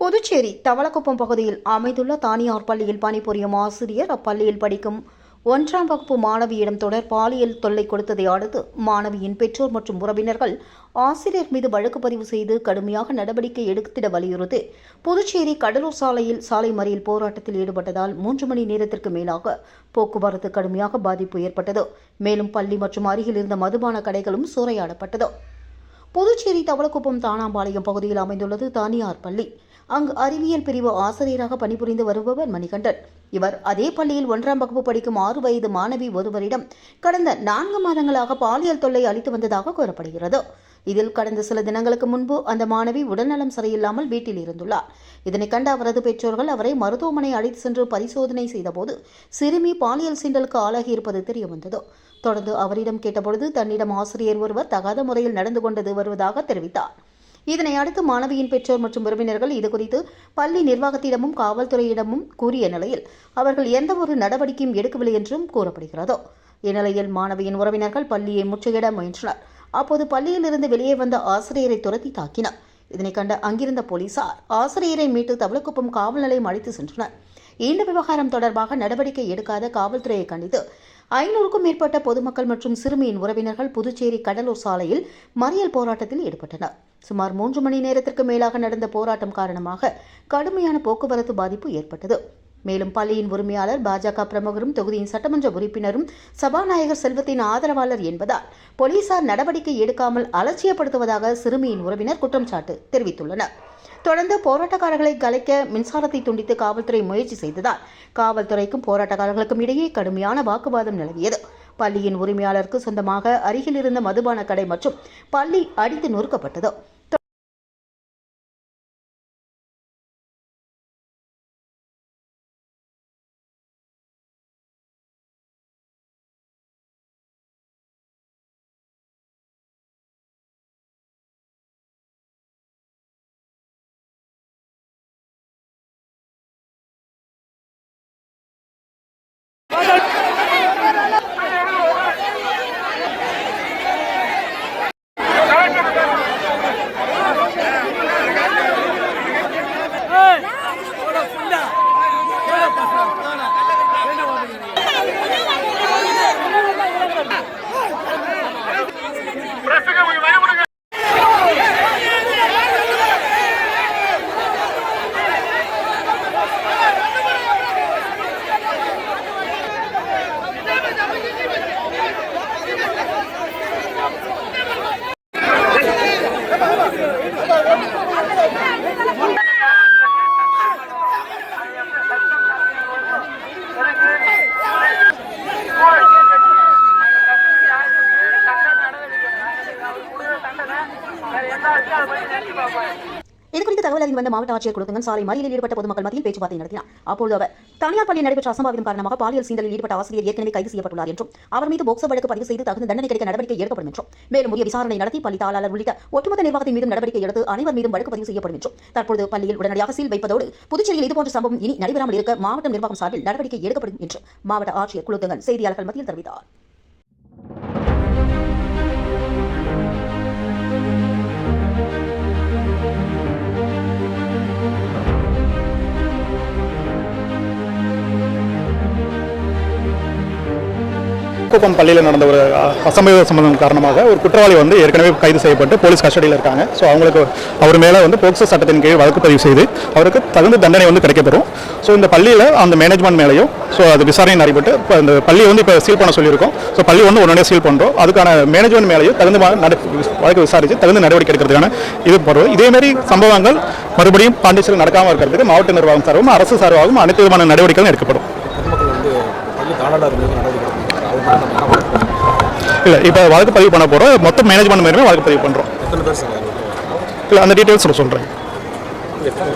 புதுச்சேரி தவளக்குப்பம் பகுதியில் அமைந்துள்ள தானியார் பள்ளியில் பணிபுரியும் ஆசிரியர் அப்பள்ளியில் படிக்கும் ஒன்றாம் வகுப்பு மாணவியிடம் தொடர் பாலியல் தொல்லை கொடுத்ததை அடுத்து மாணவியின் பெற்றோர் மற்றும் உறவினர்கள் ஆசிரியர் மீது வழக்கு பதிவு செய்து கடுமையாக நடவடிக்கை எடுத்திட வலியுறுத்தி புதுச்சேரி கடலூர் சாலையில் சாலை மறியல் போராட்டத்தில் ஈடுபட்டதால் மூன்று மணி நேரத்திற்கு மேலாக போக்குவரத்து கடுமையாக பாதிப்பு ஏற்பட்டது. மேலும் பள்ளி மற்றும் அருகில் இருந்த மதுபான கடைகளும் சூறையாடப்பட்டது. புதுச்சேரி தவளக்குப்பம் தானாம்பாளையம் பகுதியில் அமைந்துள்ளது தனியார் பள்ளி. அங்கு அறிவியல் பிரிவு ஆசிரியராக பணிபுரிந்து வருபவர் மணிகண்டன். இவர் அதே பள்ளியில் ஒன்றாம் வகுப்பு படிக்கும் ஆறு வயது மாணவி ஒருவரிடம் கடந்த நான்கு மாதங்களாக பாலியல் தொல்லை அளித்து வந்ததாக கூறப்படுகிறது. இதில் கடந்த சில தினங்களுக்கு முன்பு அந்த மாணவி உடல்நலம் சரியில்லாமல் வீட்டில் இருந்துள்ளார். இதனை கண்ட அவரது பெற்றோர்கள் அவரை மருத்துவமனை அழைத்து சென்று பரிசோதனை செய்தபோது சிறுமி பாலியல் சீண்டலுக்கு ஆளாகி இருப்பது தெரியவந்தது. தொடர்ந்து அவரிடம் கேட்டபொழுது தன்னிடம் ஆசிரியர் ஒருவர் தகாத முறையில் நடந்து கொண்டது வருவதாக தெரிவித்தார். இதனை அடுத்து மாணவியின் பெற்றோர் மற்றும் உறவினர்கள் இதுகுறித்து பள்ளி நிர்வாகத்திடமும் காவல்துறையிடமும் கூறிய நிலையில் அவர்கள் எந்தவொரு நடவடிக்கையும் எடுக்கவில்லை என்றும் கூறப்படுகிறது. இந்நிலையில் மாணவியின் உறவினர்கள் பள்ளியை முற்றுகையிட முயன்றனர். அப்போது பள்ளியில் இருந்து வெளியே வந்த ஆசிரியரை துரத்தி தாக்கினர். இதனை கண்ட அங்கிருந்த போலீசார் ஆசிரியரை மீட்டு தவளக்குப்பம் காவல் நிலையம் அழைத்து சென்றனர். இந்த விவகாரம் தொடர்பாக நடவடிக்கை எடுக்காத காவல்துறையை கண்டித்து ஐநூறுக்கும் மேற்பட்ட பொதுமக்கள் மற்றும் சிறுமியின் உறவினர்கள் புதுச்சேரி கடலூர் சாலையில் மறியல் போராட்டத்தில் ஈடுபட்டனர். சுமார் மூன்று மணி நேரத்திற்கு மேலாக நடந்த போராட்டம் காரணமாக கடுமையான போக்குவரத்து பாதிப்பு ஏற்பட்டது. மேலும் பள்ளியின் உரிமையாளர் பாஜக பிரமுகரும் தொகுதியின் சட்டமன்ற உறுப்பினரும் சபாநாயகர் செல்வத்தின் ஆதரவாளர் என்பதால் போலீசார் நடவடிக்கை எடுக்காமல் அலட்சியப்படுத்துவதாக சிறுமியின் உறவினர் குற்றம் சாட்டு தெரிவித்துள்ளனர். தொடர்ந்து போராட்டக்காரர்களை கலைக்க மின்சாரத்தை துண்டித்து காவல்துறை முயற்சி செய்ததால் காவல்துறைக்கும் போராட்டக்காரர்களுக்கும் இடையே கடுமையான வாக்குவாதம் நிலவியது. பள்ளியின் உரிமையாளருக்கு சொந்தமாக அருகில் இருந்த மதுபான கடை மற்றும் பள்ளி அடித்து நொறுக்கப்பட்டது. தகவல் அறிந்து வந்த மாவட்ட ஆட்சியர் குழுத்தங்கன் சாலை மறியலில் ஈடுபட்ட பொதுமக்கள் மத்தியில் பேச்சுவார்த்தை நடத்தினார். அப்போது அவர் தனியார் பள்ளியில் நடைபெற்ற அசம்பாவிதம் காரணமாக பாலியல் சீண்டலில் ஈடுபட்ட ஆசிரியர் ஏற்கனவே கைது செய்யப்பட்டுள்ளார் என்றும் அவர் மீது போக்சோ வழக்கு பதிவு செய்து தகுந்த தண்டனை கிடைக்க நடவடிக்கை எடுக்கப்படும் என்றும் மேலும் உரிய விசாரணை நடத்தி பள்ளி தாளாளர் உள்ளிட்ட ஒட்டுமொத்த நிர்வாகத்தின் மீதும் நடவடிக்கை எடுத்து அனைவர் மீதும் வழக்கு பதிவு செய்யப்படும் என்றும் தற்போது பள்ளியில் உடனடியாக சீல் வைப்பதோடு புதுச்சேரியில் இதுபோன்ற சம்பவம் இனி நடைபெறாமல் இருக்க மாவட்ட நிர்வாகம் சார்பில் நடவடிக்கை எடுக்கப்படும் என்று மாவட்ட ஆட்சியர் குழுத்தங்கன் செய்தியாளர்கள் மத்தியில் தெரிவித்தார். குப்பம் பள்ளியில் நடந்த ஒரு அசம்பவ சம்பந்தம் காரணமாக ஒரு குற்றவாளி வந்து ஏற்கனவே கைது செய்யப்பட்டு போலீஸ் கஸ்டடியில் இருக்காங்க. ஸோ அவங்களுக்கு அவர் மேலே வந்து போக்சோ சட்டத்தின் கீழ் வழக்கு பதிவு செய்து அவருக்கு தகுந்த தண்டனை வந்து கிடைக்கப்பெறும். ஸோ இந்த பள்ளியில் அந்த மேனேஜ்மெண்ட் மேலேயும் ஸோ அது விசாரணை நடைபெற்று இப்போ இந்த பள்ளி வந்து இப்போ சீல் பண்ண சொல்லியிருக்கோம். ஸோ பள்ளி வந்து உடனே சீல் பண்ணுறோம் அதுக்கான மேனேஜ்மெண்ட் மேலேயும் தகுந்த நட வழக்கு விசாரித்து தகுந்த நடவடிக்கை எடுக்கிறதுக்கான இது போடுறோம் இதேமாரி சம்பவங்கள் மறுபடியும் பாண்டிச்சேரி நடக்காமல் இருக்கிறதுக்கு மாவட்ட நிர்வாகம் சார்பாகவும் அரசு சார்பாகவும் அனைத்து விதமான நடவடிக்கைகளும் எடுக்கப்படும் பொதுமக்கள் வந்து பள்ளி தாளாளர் மீது நடவடிக்கை எடுக்கிறாங்க அவங்க மேல நம்ம என்ன பண்ணணும்? இல்லை இப்போ வழக்கு பதிவு பண்ண போகிறோம் மொத்தம் மேனேஜ்மெண்ட் மேலே வழக்கு பதிவு பண்ணுறோம் இல்லை அந்த டீட்டெயில்ஸ் சொல்கிறேன் எத்தனை